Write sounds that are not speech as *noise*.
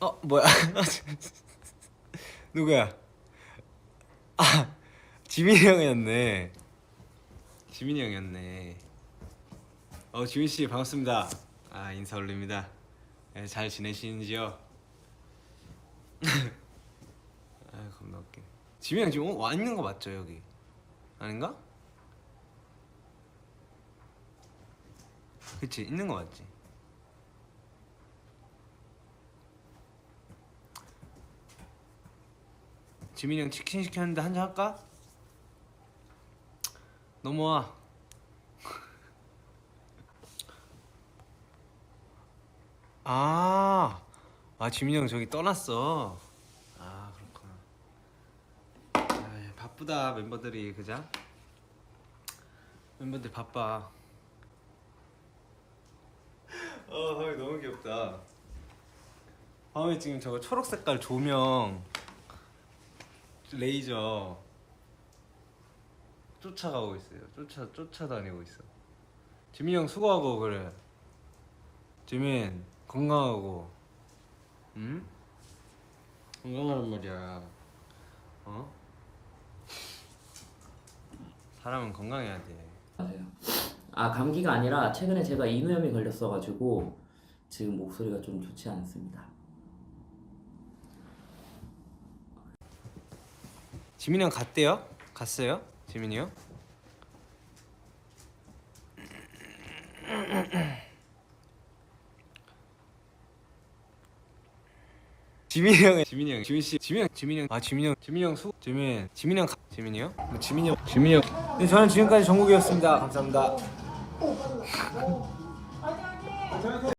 어 뭐야? *laughs* 누구야? 아 지민이 형이었네. 지민이 형이었네. 어 지민 씨 반갑습니다. 아 인사 올립니다. 네, 잘 지내시는지요? *laughs* 아 겁나 웃겨. 지민이 형 지금 어, 와 있는 거 맞죠 여기? 아닌가? 그치 있는 거 맞지? 지민이 형 치킨 시켰는데 한잔 할까? 넘어와. *laughs* 아, 아 지민이 형 저기 떠났어. 아 그렇구나. 아, 바쁘다 멤버들이. 그자? 멤버들 바빠. *laughs* 어 하이 너무 귀엽다. 하이 지금 저거 초록 색깔 조명 레이저 쫓아가고 있어요. 쫓아 쫓아다니고 있어. 지민 형 수고하고 그래. 지민 건강하고. 응? 건강하란 말이야. 어? 사람은 건강해야 돼. 맞아요. 아 감기가 아니라 최근에 제가 인후염이 걸렸어가지고 지금 목소리가 좀 좋지 않습니다. 지민 형 갔대요? 갔어요? 지민이 형? 지민이 형은 지민이 형 지민 씨 지민 형 지민이 형 아 지민이 형 지민이 형 수 지민 지민이 형 가- 지민이 형 뭐 지민이 형 지민이 형 네, 저는 지금까지 정국이었습니다 감사합니다